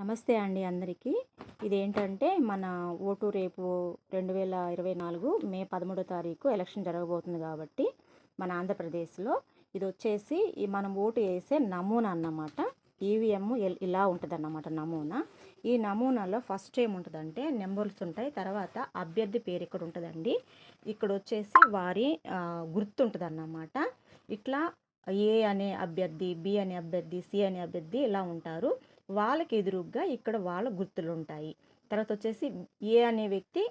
నమస్తే అండి అందరికీ. ఇదేంటంటే మన ఓటు రేపు రెండు వేల ఇరవై నాలుగు మే పదమూడో తారీఖు ఎలక్షన్ జరగబోతుంది కాబట్టి మన ఆంధ్రప్రదేశ్లో. ఇది వచ్చేసి మనం ఓటు వేసే నమూనా అన్నమాట. ఈవీఎం ఇలా ఉంటుంది అన్నమాట నమూనా. ఈ నమూనాలో ఫస్ట్ ఏముంటుందంటే నెంబర్స్ ఉంటాయి తర్వాత అభ్యర్థి పేరు ఇక్కడ ఉంటుందండి. ఇక్కడ వచ్చేసి వారి గుర్తుంటుందన్నమాట. గుర్తు ఉంటుంది అన్నమాట ఇట్లా ఏ అనే అభ్యర్థి బి అనే అభ్యర్థి సి అనే అభ్యర్థి ఇలా ఉంటారు. వాళ్ళకి ఎదురుగ్గా ఇక్కడ వాళ్ళ గుర్తులు ఉంటాయి తర్వాత వచ్చేసి ఏ అనే వ్యక్తి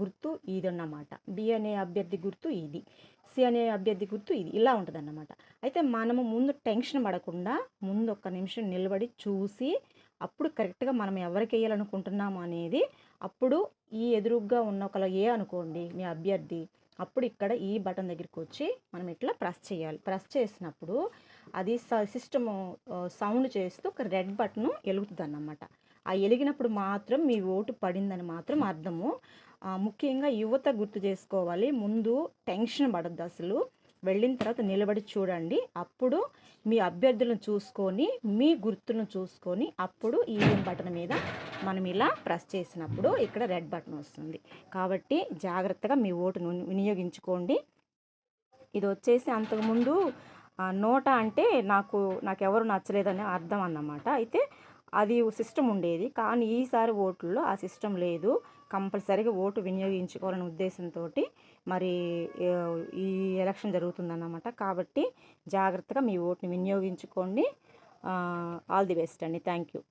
గుర్తు ఇది అన్నమాట బి అనే అభ్యర్థి గుర్తు ఇది. సి అనే అభ్యర్థి గుర్తు ఇది. ఇలా ఉంటుంది అన్నమాట అయితే మనము ముందు టెన్షన్ పడకుండా ముందు ఒక్క నిమిషం నిలబడి చూసి అప్పుడు కరెక్ట్గా మనం ఎవరికి వేయాలనుకుంటున్నాము అనేది అప్పుడు ఈ ఎదురుగ్గా ఉన్న ఒకళ్ళు ఏ అనుకోండి మీ అభ్యర్థి అప్పుడు ఇక్కడ ఈ బటన్ దగ్గరికి వచ్చి మనం ఇట్లా ప్రెస్ చేయాలి. ప్రెస్ చేసినప్పుడు అది సిస్టమ్ సౌండ్ చేస్తూ ఒక రెడ్ బటన్ ఎలుగుతుంది అన్నమాట ఆ వెలిగినప్పుడు మాత్రం మీ ఓటు పడిందని మాత్రం అర్థము. ముఖ్యంగా యువత గుర్తు చేసుకోవాలి. ముందు టెన్షన్ పడద్దు అసలు. వెళ్ళిన తర్వాత నిలబడి చూడండి. అప్పుడు మీ అభ్యర్థులను చూసుకొని మీ గుర్తులను చూసుకొని అప్పుడు ఈవీఎం బటన్ మీద మనం ఇలా ప్రెస్ చేసినప్పుడు ఇక్కడ రెడ్ బటన్ వస్తుంది. కాబట్టి జాగ్రత్తగా మీ ఓటును వినియోగించుకోండి. ఇది వచ్చేసి అంతకుముందు నోట అంటే నాకు నాకు ఎవరు నచ్చలేదని అర్థం అన్నమాట. అయితే అది సిస్టమ్ ఉండేది. కానీ ఈసారి ఓట్లలో ఆ సిస్టమ్ లేదు. కంపల్సరీగా ఓటు వినియోగించుకోవాలనే ఉద్దేశంతో మరి ఈ ఎలక్షన్ జరుగుతుందన్నమాట. కాబట్టి జాగ్రత్తగా మీ ఓటుని వినియోగించుకోండి. ఆల్ ది బెస్ట్ అండి. Thank you.